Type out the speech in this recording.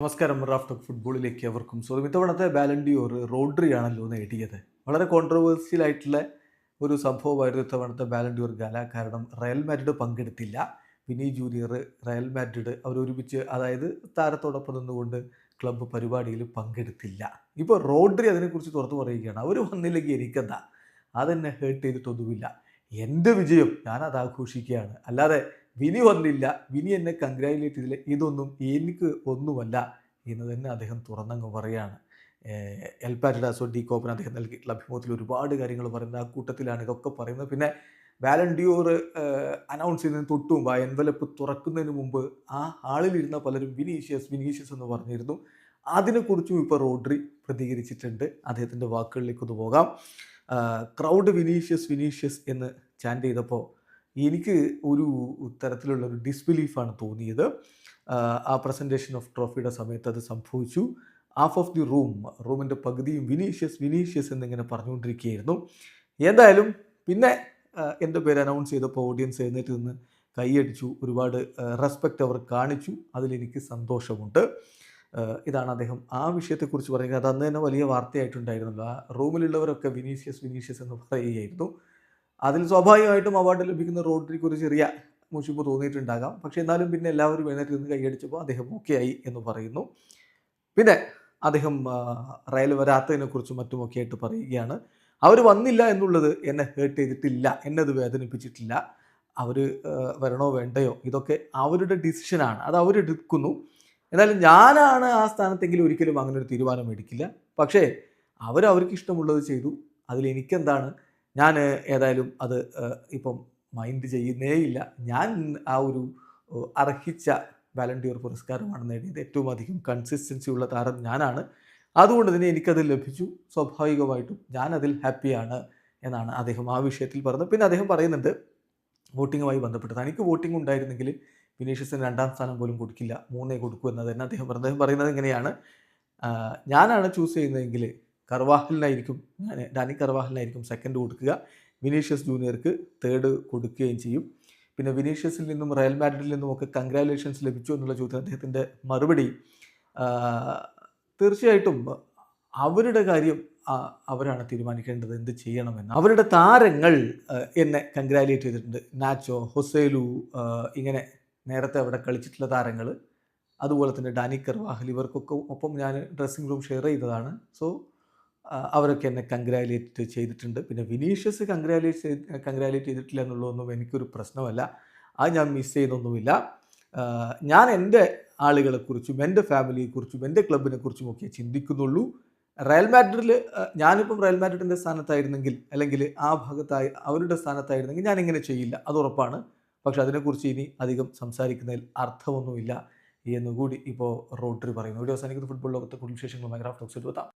നമസ്കാരം Raf talk ഫുട്ബോളിലേക്ക് അവർക്കും സ്വാഗതം. ഇത്തവണത്തെ ബാലൻഡിയോർ റോഡ്രിയാണല്ലോ നേടിയത് വളരെ കോൺട്രവേഴ്സ്യൽ ആയിട്ടുള്ള ഒരു സംഭവമായിരുന്നു ഇത്തവണത്തെ ബാലൻഡിയോർ ഗാല കാരണം റയൽ മാഡ്രിഡ് പങ്കെടുത്തില്ല. വിനി ജൂനിയർ റയൽ മാഡ്രിഡ് അവരൊരുമിച്ച് അതായത് താരത്തോടൊപ്പം നിന്നുകൊണ്ട് ക്ലബ്ബ് പരിപാടിയിൽ പങ്കെടുത്തില്ല. ഇപ്പോൾ റോഡ്രി അതിനെക്കുറിച്ച് തുറന്നു പറയുകയാണ്. അവർ വന്നില്ലെങ്കിൽ എനിക്കെന്താ? അതെന്നെ ഹേർട്ട് ചെയ്തിട്ടൊന്നുമില്ല. എന്റെ വിജയം? ഞാനത് ആഘോഷിക്കുകയാണ്. അല്ലാതെ വിനി വന്നില്ല. വിനി എന്നെ കൺഗ്രാജുലേറ്റ് ചെയ്തില്ല. ഇതൊന്നും എനിക്ക് ഒന്നുമല്ല എന്ന് തന്നെ അദ്ദേഹം തുറന്നങ്ങ് പറയുകയാണ് ഏഹ് എൽ പാറ്റഡാസോ ഡി കോപ്പൻ അദ്ദേഹം നൽകിയിട്ടുള്ള അഭിമുഖത്തിൽ ഒരുപാട് കാര്യങ്ങൾ പറയുന്നത് ആ കൂട്ടത്തിലാണ് ഇതൊക്കെ പറയുന്നത്. പിന്നെ വാലണ്ടിയോർ അനൗൺസ് ചെയ്യുന്നതിന് തൊട്ടും ആ എൻവലപ്പ് തുറക്കുന്നതിന് മുമ്പ് ആ ഹാളിലിരുന്ന പലരും വിനീഷ്യസ് വിനീഷ്യസ് എന്ന് പറഞ്ഞിരുന്നു. അതിനെക്കുറിച്ചും ഇപ്പോൾ റോഡ്രി പ്രതികരിച്ചിട്ടുണ്ട്. അദ്ദേഹത്തിന്റെ വാക്കുകളിലേക്ക് ഒന്ന് പോകാം ക്രൗഡ് വിനീഷ്യസ് വിനീഷ്യസ് എന്ന് ചാൻഡ് ചെയ്തപ്പോൾ എനിക്ക് ഒരു തരത്തിലുള്ള ഒരു ഡിസ്ബിലീഫാണ് തോന്നിയത്. ആ പ്രസന്റേഷൻ ഓഫ് ട്രോഫിയുടെ സമയത്ത് അത് സംഭവിച്ചു. ഹാഫ് ഓഫ് ദി റൂം റൂമിന്റെ പകുതിയും വിനീഷ്യസ് വിനീഷ്യസ് എന്നിങ്ങനെ പറഞ്ഞുകൊണ്ടിരിക്കുകയായിരുന്നു. എന്തായാലും പിന്നെ എന്റെ പേര് അനൗൺസ് ചെയ്തപ്പോൾ ഓഡിയൻസ് എഴുന്നേറ്റ് നിന്ന് കൈയടിച്ചു. ഒരുപാട് റെസ്പെക്റ്റ് അവർ കാണിച്ചു. അതിലെനിക്ക് സന്തോഷമുണ്ട്. ഇതാണ് അദ്ദേഹം ആ വിഷയത്തെക്കുറിച്ച് പറയുന്നത്. അത് അന്ന് തന്നെ വലിയ വാർത്തയായിട്ടുണ്ടായിരുന്നല്ലോ. ആ റൂമിലുള്ളവരൊക്കെ വിനീഷ്യസ് വിനീഷ്യസ് എന്ന് പറയുകയായിരുന്നു. അതിൽ സ്വാഭാവികമായിട്ടും അവാർഡ് ലഭിക്കുന്ന റോഡ്രിക്ക് ഒരു ചെറിയ മുഷിപ്പ് തോന്നിയിട്ടുണ്ടാകാം. പക്ഷേ എന്നാലും പിന്നെ എല്ലാവരും എഴുന്നേറ്റ് നിന്ന് കൈയടിച്ചപ്പോൾ അദ്ദേഹം ഓക്കെ ആയി എന്ന് പറയുന്നു. പിന്നെ അദ്ദേഹം റയൽ വരാത്തതിനെക്കുറിച്ചും മറ്റുമൊക്കെ ആയിട്ട് പറയുകയാണ്. അവർ വന്നില്ല എന്നുള്ളത് എന്നെ ഹേർട്ട് ചെയ്തിട്ടില്ല എന്നെ അത് വേദനിപ്പിച്ചിട്ടില്ല അവർ വരണോ വേണ്ടയോ? ഇതൊക്കെ അവരുടെ ഡിസിഷനാണ് അത് അവരെടുക്കുന്നു എന്നാലും ഞാനാണ് ആ സ്ഥാനത്തെങ്കിലും ഒരിക്കലും അങ്ങനെ ഒരു തീരുമാനം എടുക്കില്ല. പക്ഷേ അവരവർക്ക് ഇഷ്ടമുള്ളത് ചെയ്തു. അതിൽ എനിക്കെന്താണ് ഞാൻ ഏതായാലും അത് ഇപ്പം മൈൻഡ് ചെയ്യുന്നേയില്ല. ഞാൻ ആ ഒരു അർഹിച്ച വാലണ്ടിയർ പുരസ്കാരമാണ് നേടിയത്. ഏറ്റവും അധികം കൺസിസ്റ്റൻസി ഉള്ള താരം ഞാനാണ്. അതുകൊണ്ട് തന്നെ എനിക്കത് ലഭിച്ചു. സ്വാഭാവികമായിട്ടും ഞാൻ അതിൽ ഹാപ്പിയാണ് എന്നാണ് അദ്ദേഹം ആ വിഷയത്തിൽ പറഞ്ഞത്. പിന്നെ അദ്ദേഹം പറയുന്നുണ്ട് വോട്ടിങ്ങുമായി ബന്ധപ്പെട്ട് തനിക്ക് വോട്ടിംഗ് ഉണ്ടായിരുന്നെങ്കിൽ വിനീഷ്യസിന് രണ്ടാം സ്ഥാനം പോലും കൊടുക്കില്ല. മൂന്നേ കൊടുക്കൂ എന്നത് തന്നെ അദ്ദേഹം അദ്ദേഹം പറയുന്നത് ഇങ്ങനെയാണ് ഞാനാണ് ചൂസ് ചെയ്യുന്നതെങ്കിൽ കർവാഹലിനായിരിക്കും ഞാൻ ഡാനി കർവാഹലിനായിരിക്കും സെക്കൻഡ് കൊടുക്കുക. വിനീഷ്യസ് ജൂനിയർക്ക് തേർഡ് കൊടുക്കുകയും ചെയ്യും. പിന്നെ വിനീഷ്യസിൽ നിന്നും റയൽ മാഡ്രിഡിൽ നിന്നും ഒക്കെ കൺഗ്രാലേഷൻസ് ലഭിച്ചു എന്നുള്ള ചോദ്യം അദ്ദേഹത്തിന്റെ മറുപടി. തീർച്ചയായിട്ടും അവരുടെ കാര്യം അവരാണ് തീരുമാനിക്കേണ്ടത്. എന്ത് ചെയ്യണമെന്ന്. അവരുടെ താരങ്ങൾ എന്നെ കൺഗ്രാലേറ്റ് ചെയ്തിട്ടുണ്ട്. നാച്ചോ ഹൊസേലു ഇങ്ങനെ നേരത്തെ അവിടെ കളിച്ചിട്ടുള്ള താരങ്ങൾ അതുപോലെ തന്നെ ഡാനി കർവാഹൽ ഇവർക്കൊക്കെ ഒപ്പം ഞാൻ ഡ്രസ്സിംഗ് റൂം ഷെയർ ചെയ്തതാണ്. സോ അവരൊക്കെ എന്നെ കൺഗ്രാലേറ്റ് ചെയ്തിട്ടുണ്ട്. പിന്നെ വിനീഷ്യസ് കൺഗ്രാലേറ്റ് ചെയ്ത് കൺഗ്രാലേറ്റ് ചെയ്തിട്ടില്ല എന്നുള്ളതൊന്നും എനിക്കൊരു പ്രശ്നമല്ല. അത് ഞാൻ മിസ് ചെയ്യുന്നൊന്നുമില്ല. ആ, ഞാൻ എന്റെ ആളുകളെക്കുറിച്ചും എന്റെ ഫാമിലിയെക്കുറിച്ചും എന്റെ ക്ലബിനെ കുറിച്ചും ഒക്കെ ചിന്തിക്കുന്നുള്ളൂ. റയൽ മാഡ്രിഡിൽ ഞാനിപ്പം റയൽ മാഡ്രിഡിന്റെ സ്ഥാനത്തായിരുന്നെങ്കിൽ അല്ലെങ്കിൽ ആ ഭാഗത്തായി അവരുടെ സ്ഥാനത്തായിരുന്നെങ്കിൽ ഞാൻ ഇങ്ങനെ ചെയ്യില്ല. അത് ഉറപ്പാണ്. പക്ഷെ അതിനെക്കുറിച്ച് ഇനി അധികം സംസാരിക്കുന്നതിൽ അർത്ഥമൊന്നുമില്ല എന്നുകൂടി ഇപ്പോൾ റോഡ്രി പറയുന്നു. വീഡിയോ അവസാനിക്കുന്ന. ഫുട്ബോൾ ലോകത്തെ കൂടുതൽ വിശേഷങ്ങളുമായി ഗ്രാഫ് ടോക്സ് എത്താം.